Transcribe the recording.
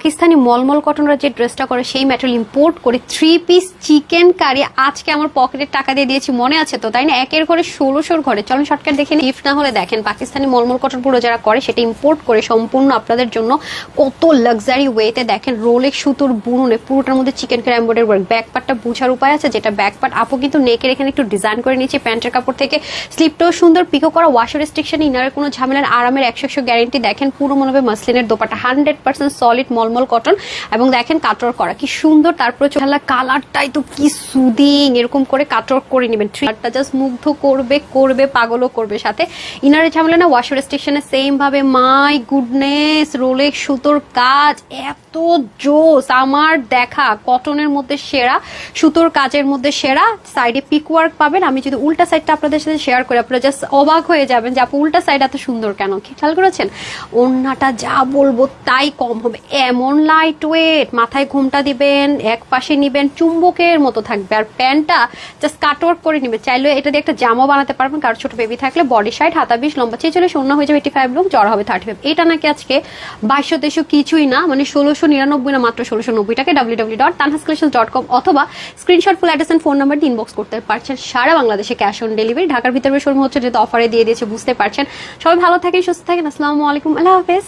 পাকিস্তানি মলমল কটনরা যে ড্রেসটা করে, সেই ম্যাটেরিয়াল ইম্পোর্ট করে থ্রি পিস চিকেন কারি আজকে আমার পকেটের টাকা দিয়ে দিয়েছি, মনে আছে তো? তাই না? একের ঘরে ষোলোশোর ঘরে। চলুন শর্টকাট দেখে গিফট না হলে দেখেন, পাকিস্তানি মলমল কটন পুরো যারা করে, সেটা ইম্পোর্ট করে সম্পূর্ণ আপনাদের জন্য কত লাক্সারি ওয়েতে দেখেন রোলেক সুতোর বুননে, পুরোটার মধ্যে chikankari embroidery work back পার্টটা বুঝার উপায় আছে যেটা ব্যাক পার্ট আপু কিন্তু নেকের এখানে একটু ডিজাইন করে নিয়েছে, প্যান্টের কাপড় থেকে। স্লিপটাও সুন্দর পিকো করা ওয়াশ রেস্ট্রিকশন ইনারের কোনো ঝামেলার আরামের একশো একশো গ্যারেন্টি দেখেন, পুরো মনে হবে মাসলিনের দোপাটা হান্ড্রেড পার্সেন্ট সলিড মলমল কটন এবং দেখেন কাটর করা, কি সুন্দর। তারপরে চোখালা কালারটাই তো কি সুদিং এরকম করে কাটর করে নেবেন। থ্রিটা জাস্ট মুগ্ধ করবে করবে, পাগলও করবে সাথে। ইনারের ঝামেলা না ওয়াশ রেস্ট্রিকশনে সেম ভাবে মাই গুডনেস রোলেক সুতোর কাজ, এত জোস। আমার দেখা, কটনের মধ্যে সেরা, সুতোর কাজের মধ্যে সেরা সাইডে পিক ওয়ার্ক পাবেন। আমি যদি উল্টা সাইডটা আপনাদের সাথে শেয়ার করি, আপনারা জাস্ট অবাক হয়ে যাবেন যে আপু, উল্টা সাইড এত সুন্দর কেন? খেয়াল করেছেন? ওন্নাটা যা বলব তাই কম হবে, এমন লাইট ওয়েট মাথায় ঘুমটা দিবেন, এক পাশে নিবেন, চুম্বকের মতো থাকবে। আর প্যান্টটা জাস্ট কাটওয়ার্ক করে নিবে চাইলে এটা দিয়ে একটা জামা বানাতে পারবেন, কারও ছোট বেবি থাকলে বডি সাইড হাতা বিশ লম্বা চলে শূন্য হয়ে যাবে এইটি ফাইভ লোক জ্বর হবে থার্টি ফাইভ এটা নাকি আজকে বাইশশো, তেইশশো কিছুই না মানে ষোলোশো নিরানব্বই না, মাত্র ষোলোশো নব্বই টাকা W W dot Tanhas dot com অথবা screenshot full address phone number দিয়ে ইনবক্স করতে পারছেন। সারা বাংলাদেশে ক্যাশ অন ডেলিভারি ঢাকার ভিতরে শোরুম হচ্ছে, যেহেতু অফারে দিয়ে দিয়েছে, বুঝতে পারছেন। সবাই ভালো থাকেন, সুস্থ থাকেন। আসসালামু আলাইকুম। আল্লাহ হাফেজ।